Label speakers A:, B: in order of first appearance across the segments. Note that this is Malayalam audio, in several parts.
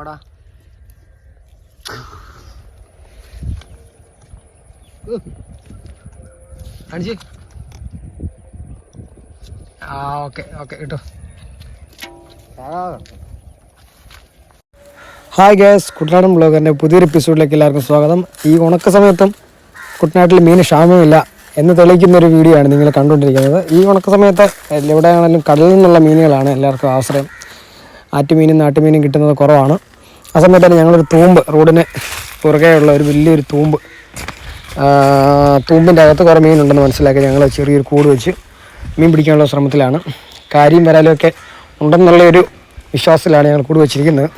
A: പോടാ. കാണിച്ച് ആ ഓക്കെ ഓക്കെ കേട്ടോ ഹായ് ഗ്യാസ് കുട്ടനാടൻ ബ്ലോഗറിന്റെ പുതിയൊരു എപ്പിസോഡിലേക്ക് എല്ലാവർക്കും സ്വാഗതം. ഈ ഉണക്ക സമയത്തും കുട്ടനാട്ടിൽ മീൻ ക്ഷാമമില്ല എന്ന് തെളിയിക്കുന്ന ഒരു വീഡിയോ ആണ് നിങ്ങൾ കണ്ടുകൊണ്ടിരിക്കുന്നത്. ഈ ഉണക്ക സമയത്ത് എവിടെയാണെങ്കിലും കടലിൽ നിന്നുള്ള മീനുകളാണ് എല്ലാവർക്കും ആശ്രയം. ആറ്റുമീനും നാട്ടുമീനും കിട്ടുന്നത് കുറവാണ്. ആ സമയത്താണ് ഞങ്ങളൊരു തൂമ്പ് റോഡിന് പുറകെയുള്ള ഒരു വലിയൊരു തൂമ്പ്. തൂമ്പിന്റെ അകത്ത് കുറേ മീനുണ്ടെന്ന് മനസ്സിലാക്കി ഞങ്ങൾ ചെറിയൊരു കൂട് വെച്ച് മീൻ പിടിക്കാനുള്ള ശ്രമത്തിലാണ്. കാര്യം വരാലൊക്കെ ഉണ്ടെന്നുള്ള ഒരു വിശ്വാസത്തിലാണ് ഞങ്ങൾ കൂട് വെച്ചിരിക്കുന്നത്.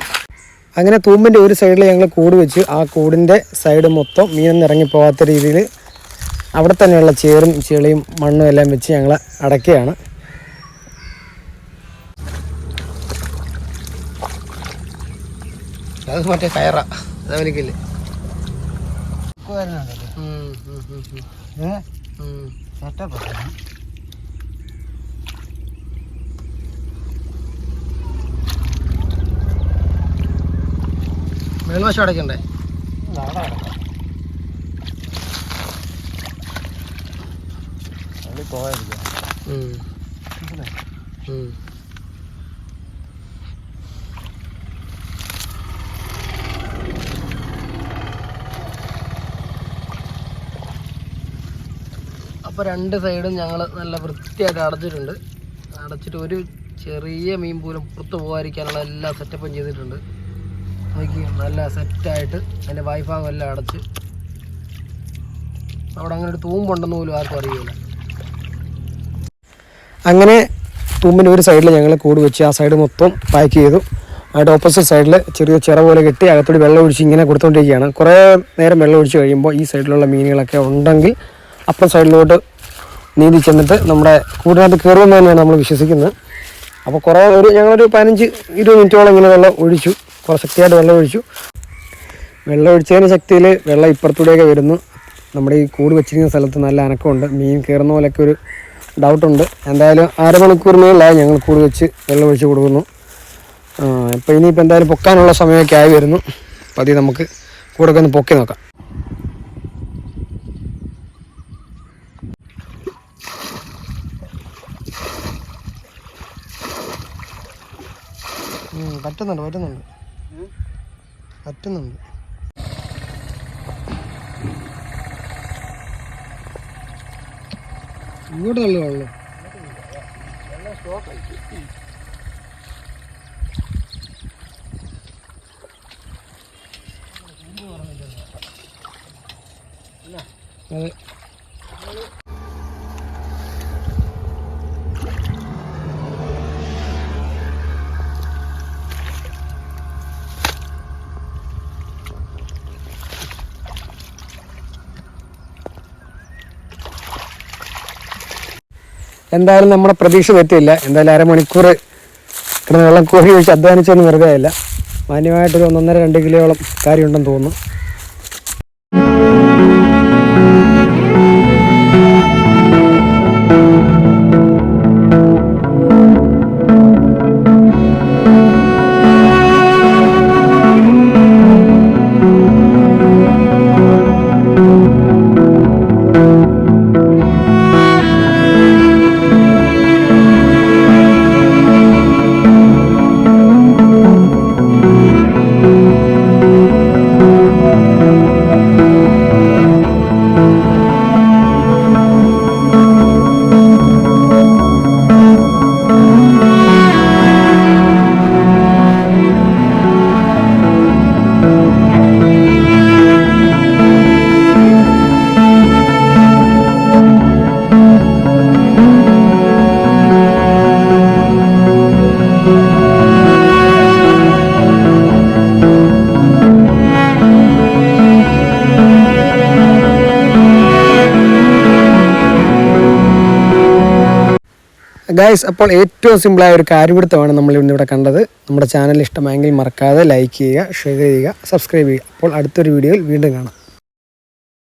A: അങ്ങനെ തൂമ്പിന്റെ ഒരു സൈഡിൽ ഞങ്ങൾ കൂട് വെച്ച് ആ കൂടിന്റെ സൈഡ് മൊത്തം മീനൊന്നും ഇറങ്ങിപ്പോകാത്ത രീതിയിൽ അവിടെ തന്നെയുള്ള ചേറും ചെളിയും മണ്ണും എല്ലാം വെച്ച് ഞങ്ങൾ അടയ്ക്കുകയാണ്. അത് മറ്റേ കയറ. അതവലിക്കില്ലേ മേൽവശം അടയ്ക്കണ്ടേ? ഉം. അപ്പോൾ രണ്ട് സൈഡും ഞങ്ങൾ നല്ല വൃത്തിയായിട്ട് അടച്ചിട്ടുണ്ട്. അടച്ചിട്ട് ഒരു ചെറിയ മീൻ പോലും പുറത്ത് പോകാതിരിക്കാനുള്ള എല്ലാ സെറ്റപ്പും ചെയ്തിട്ടുണ്ട്. നോക്കി നല്ല സെറ്റായിട്ട് അതിന്റെ വായ്ഭാഗം എല്ലാം അടച്ച്. അവിടെ അങ്ങനെ ഒരു തൂമ്പുണ്ടെന്ന് പോലും ആർക്കും അറിയില്ല. അങ്ങനെ തൂമ്പിന്റെ ഒരു സൈഡിൽ ഞങ്ങൾ കൂട് വെച്ച് ആ സൈഡ് മൊത്തം പാക്ക് ചെയ്തു. അതിന്റെ ഓപ്പോസിറ്റ് സൈഡിൽ ചെറിയ ചിറ പോലെ കെട്ടി അകത്തോട് വെള്ളം ഒഴിച്ച് ഇങ്ങനെ കൊടുത്തുകൊണ്ടിരിക്കുകയാണ് കുറേ നേരം വെള്ളം ഒഴിച്ച് കഴിയുമ്പോൾ ഈ സൈഡിലുള്ള മീനുകളൊക്കെ ഉണ്ടെങ്കിൽ അപ്പുറം സൈഡിലോട്ട് നീന്തി ചെന്നിട്ട് നമ്മുടെ കൂടിനകത്ത് കയറുമെന്ന് തന്നെയാണ് നമ്മൾ വിശ്വസിക്കുന്നത്. അപ്പോൾ കുറേ ഒരു ഞങ്ങളൊരു പതിനഞ്ച് ഇരുപത് മിനിറ്റോളം ഇങ്ങനെ വെള്ളം ഒഴിച്ചു. കുറേ ശക്തിയായിട്ട് വെള്ളം ഒഴിച്ചു. വെള്ളം ഒഴിച്ചതിന് ശക്തിയിൽ വെള്ളം ഇപ്പുറത്തൂടെയൊക്കെ വരുന്നു. നമ്മുടെ ഈ കൂട് വെച്ചിരിക്കുന്ന സ്ഥലത്ത് നല്ല അനക്കമുണ്ട്. മീൻ കയറുന്ന പോലെയൊക്കെ ഒരു ഡൗട്ടുണ്ട്. എന്തായാലും അരമണിക്കൂർ മേളിലായി ഞങ്ങൾ കൂട് വെച്ച് വെള്ളം ഒഴിച്ച് കൊടുക്കുന്നു. ഇപ്പോൾ ഇനിയിപ്പോൾ എന്തായാലും പൊക്കാനുള്ള സമയമൊക്കെ ആയി വരുന്നു. പതി നമുക്ക് കൂടൊക്കെ ഒന്ന് പൊക്കി നോക്കാം. പറ്റുന്നുണ്ട് പറ്റുന്നുണ്ട്. പറ്റുന്നുണ്ട്. ഇങ്ങോട്ട് വെള്ളം. അതെ. എന്തായാലും നമ്മുടെ പ്രതീക്ഷ തെറ്റില്ല എന്തായാലും അരമണിക്കൂർ ഇത്ര വെള്ളം കോരി ഒഴിച്ച് അധ്വാനിച്ചൊന്നും വെറുതെ ആയില്ല. മാന്യമായിട്ടൊരു ഒന്നൊന്നര രണ്ട് കിലോയോളം കാര്യമുണ്ടെന്ന് തോന്നുന്നു. ഗൈസ് അപ്പോൾ ഏറ്റവും സിമ്പിളായ ഒരു കാര്യപിടുത്തമാണ് നമ്മൾ ഇന്നിവിടെ കണ്ടത്. നമ്മുടെ ചാനൽ ഇഷ്ടമായെങ്കിൽ മറക്കാതെ ലൈക്ക് ചെയ്യുക ഷെയർ ചെയ്യുക സബ്സ്ക്രൈബ് ചെയ്യുക. അപ്പോൾ അടുത്തൊരു വീഡിയോയിൽ വീണ്ടും കാണാം.